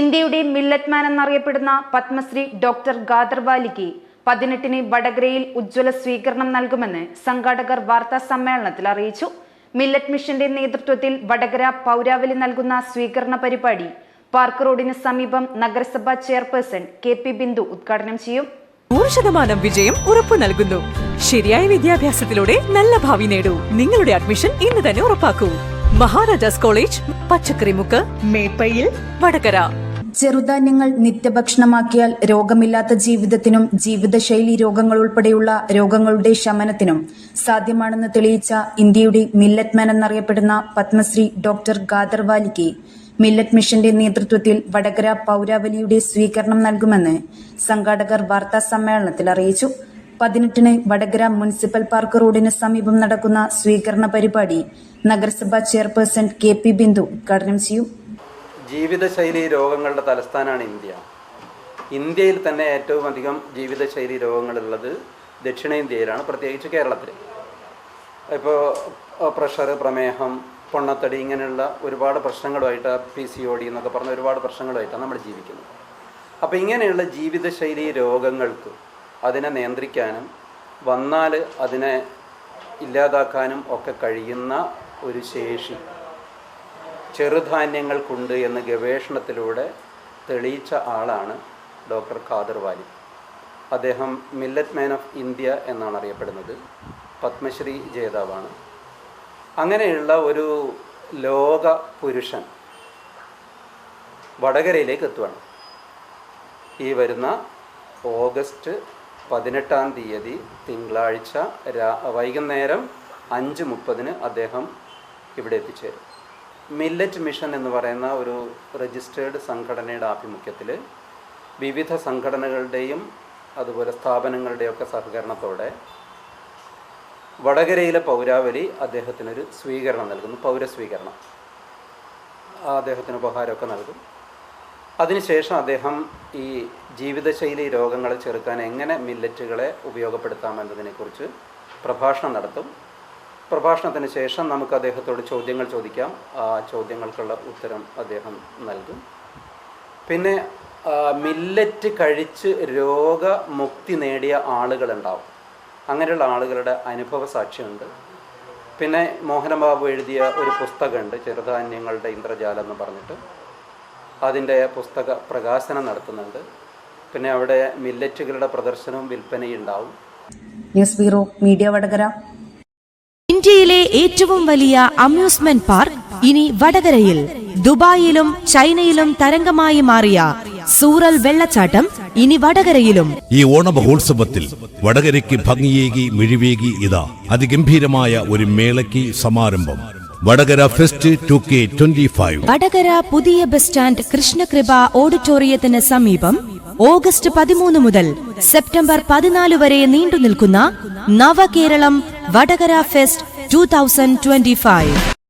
ഇന്ത്യയുടെ മില്ലറ്റ് മാൻ എന്നറിയപ്പെടുന്ന പത്മശ്രീ ഡോക്ടർ ഗാദർവാലിക്ക് പതിനെട്ടിന് വടകരയിൽ ഉജ്ജ്വല സ്വീകരണം നൽകുമെന്ന് സംഘാടകർ വാർത്താ സമ്മേളനത്തിൽ അറിയിച്ചു. മില്ലറ്റ് മിഷന്റെ നേതൃത്വത്തിൽ വടകര പൗരാവലി നൽകുന്ന സ്വീകരണ പരിപാടി പാർക്ക് റോഡിന് സമീപം നഗരസഭാ ചെയർപേഴ്സൺ കെ പി ബിന്ദു ഉദ്ഘാടനം ചെയ്യും. നൂറ് ശതമാനം വിജയം ഉറപ്പു നൽകുന്നു. ശരിയായ വിദ്യാഭ്യാസത്തിലൂടെ നല്ല ഭാവി നേടൂ. നിങ്ങളുടെ അഡ്മിഷൻ ഇന്ന് തന്നെ ഉറപ്പാക്കൂ. മഹാരാജാസ് കോളേജ് പച്ചക്കറിമുക്ക് മേപ്പയിൽ വടകര. ചെറുധാന്യങ്ങൾ നിത്യഭക്ഷണമാക്കിയാൽ രോഗമില്ലാത്ത ജീവിതത്തിനും ജീവിതശൈലി രോഗങ്ങൾ ഉൾപ്പെടെയുള്ള രോഗങ്ങളുടെ ശമനത്തിനും സാധ്യമാണെന്ന് തെളിയിച്ച ഇന്ത്യയുടെ മില്ലറ്റ് മാൻ എന്നറിയപ്പെടുന്ന പത്മശ്രീ ഡോക്ടർ ഗാദർവാലിക്ക് മില്ലറ്റ് മിഷന്റെ നേതൃത്വത്തിൽ വടകര പൗരാവലിയുടെ സ്വീകരണം നൽകുമെന്ന് സംഘാടകർ വാർത്താ സമ്മേളനത്തിൽ അറിയിച്ചു. പതിനെട്ടിന് വടകര മുനിസിപ്പൽ പാർക്ക് റോഡിന് സമീപം നടക്കുന്ന സ്വീകരണ പരിപാടി നഗരസഭാ ചെയർപേഴ്സൺ കെ പി ബിന്ദു ഉദ്ഘാടനം ചെയ്യും. ജീവിതശൈലി രോഗങ്ങളുടെ തലസ്ഥാനമാണ് ഇന്ത്യ. ഇന്ത്യയിൽ തന്നെ ഏറ്റവും അധികം ജീവിതശൈലി രോഗങ്ങളുള്ളത് ദക്ഷിണേന്ത്യയിലാണ് പ്രത്യേകിച്ച് കേരളത്തിൽ. ഇപ്പോൾ പ്രഷർ പ്രമേഹം പൊണ്ണത്തടി ഇങ്ങനെയുള്ള ഒരുപാട് പ്രശ്നങ്ങളുമായിട്ട് പി സി ഒ ഡി എന്നൊക്കെ പറഞ്ഞ ഒരുപാട് പ്രശ്നങ്ങളുമായിട്ടാണ് നമ്മൾ ജീവിക്കുന്നത്. അപ്പോൾ ഇങ്ങനെയുള്ള ജീവിതശൈലി രോഗങ്ങൾക്ക് അതിനെ നിയന്ത്രിക്കാനും വന്നാൽ അതിനെ ഇല്ലാതാക്കാനും ഒക്കെ കഴിയുന്ന ഒരു ശേഷി. ചെറുധാന്യങ്ങൾക്കുണ്ട് എന്ന് ഗവേഷണത്തിലൂടെ തെളിയിച്ച ആളാണ് ഡോക്ടർ ഖാദർ വാലി അദ്ദേഹം മില്ലറ്റ് മാൻ ഓഫ് ഇന്ത്യ എന്നാണ് അറിയപ്പെടുന്നത്. പത്മശ്രീ ജേതാവാണ്. അങ്ങനെയുള്ള ഒരു ലോക പുരുഷൻ വടകരയിലേക്ക് എത്തുവാണ്. ഈ വരുന്ന ഓഗസ്റ്റ് പതിനെട്ടാം തീയതി തിങ്കളാഴ്ച വൈകുന്നേരം അഞ്ച് മുപ്പതിന് അദ്ദേഹം ഇവിടെ എത്തിച്ചേരും. മില്ലറ്റ് മിഷൻ എന്ന് പറയുന്ന ഒരു രജിസ്റ്റേർഡ് സംഘടനയുടെ ആഭിമുഖ്യത്തിൽ വിവിധ സംഘടനകളുടെയും അതുപോലെ സ്ഥാപനങ്ങളുടെയൊക്കെ സഹകരണത്തോടെ വടകരയിലെ പൗരാവലി അദ്ദേഹത്തിനൊരു സ്വീകരണം നൽകുന്നു പൗരസ്വീകരണം. അദ്ദേഹത്തിന് ഉപഹാരമൊക്കെ നൽകും. അതിനുശേഷം അദ്ദേഹം ഈ ജീവിതശൈലി രോഗങ്ങളെ ചെറുക്കാൻ എങ്ങനെ മില്ലറ്റുകളെ ഉപയോഗപ്പെടുത്താമെന്നതിനെക്കുറിച്ച് പ്രഭാഷണം നടത്തും. പ്രഭാഷണത്തിന് ശേഷം നമുക്ക് അദ്ദേഹത്തോട് ചോദ്യങ്ങൾ ചോദിക്കാം. ആ ചോദ്യങ്ങൾക്കുള്ള ഉത്തരം അദ്ദേഹം നൽകും. പിന്നെ മില്ലറ്റ് കഴിച്ച് രോഗമുക്തി നേടിയ ആളുകളുണ്ടാവും. അങ്ങനെയുള്ള ആളുകളുടെ അനുഭവ സാക്ഷ്യമുണ്ട് പിന്നെ മോഹനബാബു എഴുതിയ ഒരു പുസ്തകമുണ്ട് ചെറുധാന്യങ്ങളുടെ ഇന്ദ്രജാലം എന്ന് പറഞ്ഞിട്ട്. അതിന്റെ പുസ്തക പ്രകാശനം നടത്തുന്നുണ്ട്. പിന്നെ അവിടെ മില്ലറ്റുകളുടെ പ്രദർശനവും വിൽപ്പനയും ഉണ്ടാവും. News bureau media Vadakara. ഇന്ത്യയിലെ ഏറ്റവും വലിയ അമ്യൂസ്മെന്റ് പാർക്ക് ഇനി വടകരയിൽ. ദുബായിലും ചൈനയിലും തരംഗമായി മാറിയ സൂറൽ വെള്ളച്ചാട്ടം ഇനി വടകരയിലും. ഈ ഓണമഹോത്സവത്തിൽ വടകരയ്ക്ക് ഭംഗിയേകി മിഴിവേകി ഇതാ. അതിഗംഭീരമായ ഒരു മേളയ്ക്ക് സമാരംഭം. Vadakara fest two K twenty five. Vadakara പുതിയ ബസ് സ്റ്റാൻഡ് കൃഷ്ണകൃപ ഓഡിറ്റോറിയത്തിന് സമീപം ഓഗസ്റ്റ് പതിമൂന്ന് മുതൽ സെപ്റ്റംബർ പതിനാല് വരെ നീണ്ടു നിൽക്കുന്ന Navakeralam Vadakara fest two thousand twenty five.